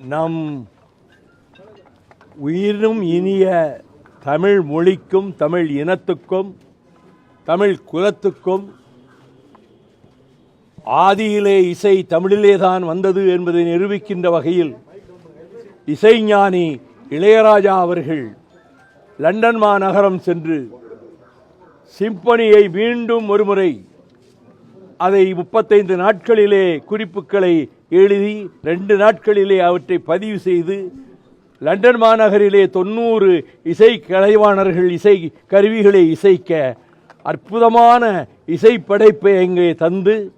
நம் உயிரினும் இனிய தமிழ் மொழிக்கும் தமிழ் இனத்துக்கும் தமிழ் குலத்துக்கும் ஆதியிலே இசை தமிழிலே தான் வந்தது என்பதை நிரூபிக்கின்ற வகையில் இசைஞானி இளையராஜா அவர்கள் லண்டன் மாநகரம் சென்று சிம்பனியை மீண்டும் ஒருமுறை அதை முப்பத்தைந்து நாட்களிலே குறிப்புகளை எழுதி ரெண்டு நாட்களிலே அவற்றை பதிவு செய்து லண்டன் மாநகரிலே தொண்ணூறு இசை கலைவாணர்கள் இசை கருவிகளை இசைக்க அற்புதமான இசை படைப்பை அங்கே தந்து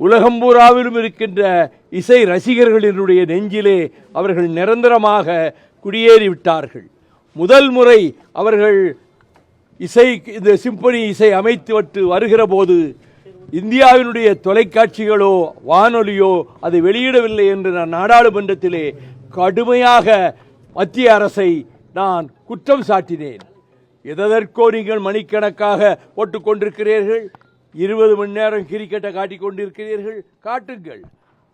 உலகம்பூராவிலும் இருக்கின்ற இசை ரசிகர்களினுடைய நெஞ்சிலே அவர்கள் நிரந்தரமாக குடியேறிவிட்டார்கள். முதல் முறை அவர்கள் இசை இந்த சிம்பனி இசை அமைத்து விட்டு வருகிற போது இந்தியாவினுடைய தொலைக்காட்சிகளோ வானொலியோ அதை வெளியிடவில்லை என்று நான் நாடாளுமன்றத்திலே கடுமையாக மத்திய அரசை நான் குற்றம் சாட்டினேன். எதற்கோ நீங்கள் மணிக்கணக்காக போட்டுக்கொண்டிருக்கிறீர்கள் இருபது மணி நேரம் கிரிக்கெட்டை காட்டிக் கொண்டிருக்கிறீர்கள். காட்டுங்கள்.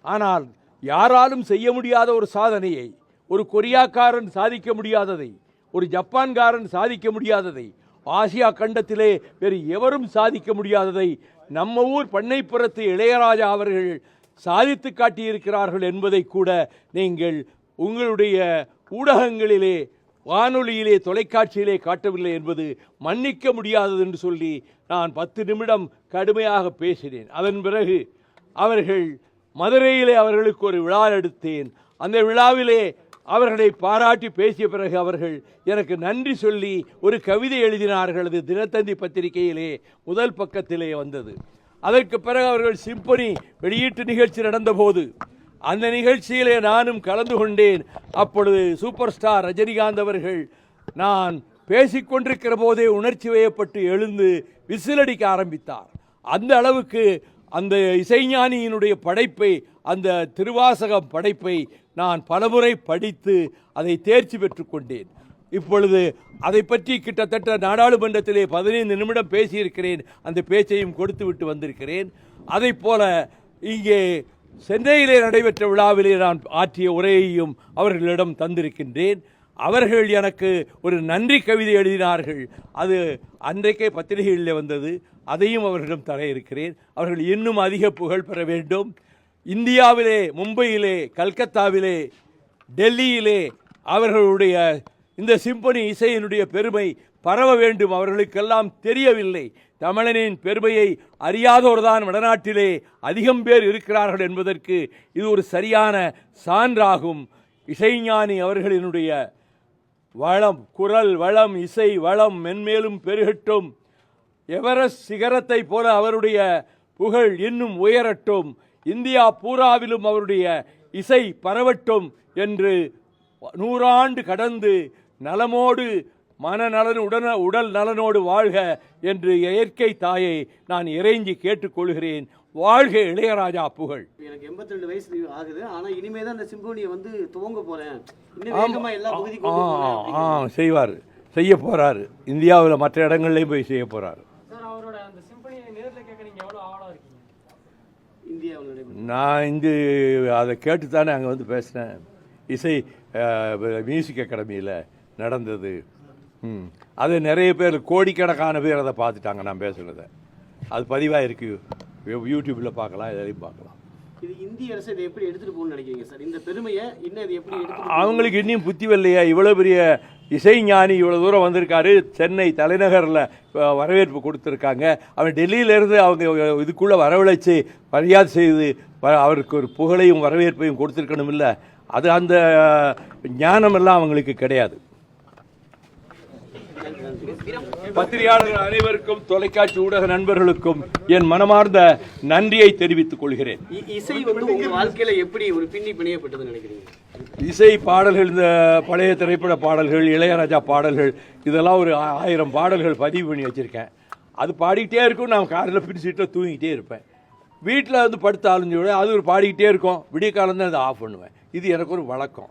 ஆனால் யாராலும் செய்ய முடியாத ஒரு சாதனையை ஒரு கொரியாக்காரன் சாதிக்க முடியாததை ஒரு ஜப்பான்காரன் சாதிக்க முடியாததை ஆசியா கண்டத்திலே வேறு எவரும் சாதிக்க முடியாததை நம்ம ஊர் பண்ணைப்புறத்து இளையராஜா அவர்கள் சாதித்து காட்டியிருக்கிறார்கள் என்பதை கூட நீங்கள் உங்களுடைய ஊடகங்களிலே வானொலியிலே தொலைக்காட்சியிலே காட்டவில்லை என்பது மன்னிக்க முடியாதது என்று சொல்லி நான் பத்து நிமிடம் கடுமையாக பேசினேன். அதன் பிறகு அவர்கள் மதுரையிலே அவர்களுக்கு ஒரு விழா எடுத்தேன். அந்த விழாவிலே அவர்களை பாராட்டி பேசிய பிறகு அவர்கள் எனக்கு நன்றி சொல்லி ஒரு கவிதை எழுதினார்கள். அது தினத்தந்தி பத்திரிகையிலே முதல் பக்கத்திலே வந்தது. அதற்கு பிறகு அவர்கள் சிம்பொனி வெளியீட்டு நிகழ்ச்சி நடந்தபோது அந்த நிகழ்ச்சியிலே நானும் கலந்து கொண்டேன். அப்பொழுது சூப்பர் ஸ்டார் ரஜினிகாந்த் அவர்கள் நான் பேசிக்கொண்டிருக்கிற போதே உணர்ச்சி வயப்பட்டு எழுந்து விசிலடிக்க ஆரம்பித்தார். அந்த அளவுக்கு அந்த இசைஞானியினுடைய படைப்பை அந்த திருவாசகம் படைப்பை நான் பலமுறை படித்து அதை தேர்ச்சி பெற்றுக்கொண்டேன் இப்பொழுது அதை பற்றி கிட்டத்தட்ட நாடாளுமன்றத்திலே பதினைந்து நிமிடம் பேசியிருக்கிறேன். அந்த பேச்சையும் கொடுத்து விட்டு வந்திருக்கிறேன். அதைப் போல இங்கே சென்னையிலே நடைபெற்ற விழாவிலே நான் ஆற்றிய உரையையும் அவர்களிடம் தந்திருக்கின்றேன். அவர்கள் எனக்கு ஒரு நன்றி கவிதை எழுதினார்கள். அது அன்றைக்கே பத்திரிகைகளில் வந்தது. அதையும் அவர்களிடம் தர இருக்கிறேன் அவர்கள் இன்னும் அதிக புகழ் பெற வேண்டும். இந்தியாவிலே மும்பையிலே கல்கத்தாவிலே டெல்லியிலே அவர்களுடைய இந்த சிம்பனி இசையினுடைய பெருமை பரவ வேண்டும். அவர்களுக்கெல்லாம் தெரியவில்லை. தமிழனின் பெருமையை அறியாதோர்தான் வடநாட்டிலே அதிகம் பேர் இருக்கிறார்கள் என்பதற்கு இது ஒரு சரியான சான்றாகும். இசைஞானி அவர்களினுடைய வளம் குரல் வளம் இசை வளம் மென்மேலும் பெருகட்டும். எவரெஸ்ட் சிகரத்தை போல அவருடைய புகழ் இன்னும் உயரட்டும். இந்தியா பூராவிலும் அவருடைய இசை பரவட்டும் என்று நூறாண்டு கடந்து நலமோடு மனநலன் உடன உடல் நலனோடு வாழ்க என்று இயற்கை தாயை நான் இறைஞ்சி கேட்டுக்கொள்கிறேன். வாழ்க இளையராஜா புகழ். எனக்கு 82 வயசு ஆகுது. ஆனா இனிமே தான் இந்த சிம்போனியை வந்து துவங்க பகுதிக்கும் ஆ. செய்வார். செய்ய போகிறாரு இந்தியாவில் மற்ற இடங்கள்லையும் போய் செய்ய போகிறாரு சார் அவரோட அந்த சிம்பனியை நேரில் கேட்க நீங்க எவ்வளவு ஆவலா இருக்கீங்க? இந்தியாவில் நடைபெறும் நான் இங்கு அதை கேட்டு தானே அங்கே வந்து பேசினேன். இசை மியூசிக் அகாடமியில் நடந்தது. ம். அது நிறைய பேர் கோடிக்கணக்கான பேர் அதை பார்த்துட்டாங்க நான் பேசுனதை. அது பதிவாக இருக்கு. யூடியூப்பில் பார்க்கலாம் எதையும் பார்க்கலாம். இது இந்திய அரசு இதை எப்படி எடுத்துட்டு போகணும்னு நினைக்கிறீங்க சார்? இந்த பெருமையை இன்னும் இது எப்படி அவங்களுக்கு இன்னும் புத்தி வரலையா? இவ்வளோ பெரிய இசைஞானி இவ்வளோ தூரம் வந்திருக்காரு. சென்னை தலைநகரில் வரவேற்பு கொடுத்துருக்காங்க. அவன் டெல்லியிலேருந்து அவங்க இதுக்குள்ளே வரவழைச்சு மரியாதை செய்து அவருக்கு ஒரு புகழையும் வரவேற்பையும் கொடுத்துருக்கணும் இல்லை அது அந்த ஞானமெல்லாம் அவங்களுக்கு கிடையாது. பத்திரிகையாளர்கள் அனைவருக்கும் தொலைக்காட்சி ஊடக நண்பர்களுக்கும் என் மனமார்ந்த நன்றியை தெரிவித்துக் கொள்கிறேன். இசை வந்து உங்க வாழ்க்கையில எப்படி ஒரு பின்னி பிணையப்பட்டதுன்னு நினைக்கிறீங்க? இசை பாடல்கள் இந்த பழைய திரைப்பட பாடல்கள் இளையராஜா பாடல்கள் இதெல்லாம் ஒரு ஆயிரம் பாடல்கள் பதிவு பண்ணி வச்சுருக்கேன். அது பாடிக்கிட்டே இருக்கும் நான் காரில் பிடிச்சிட்டு தூங்கிட்டே இருப்பேன். வீட்டில் வந்து படுத்து அலைஞ்சு விட அது ஒரு பாடிக்கிட்டே இருக்கும். விடிய காலம் தான் அதை ஆஃப் பண்ணுவேன். இது எனக்கு ஒரு வழக்கம்.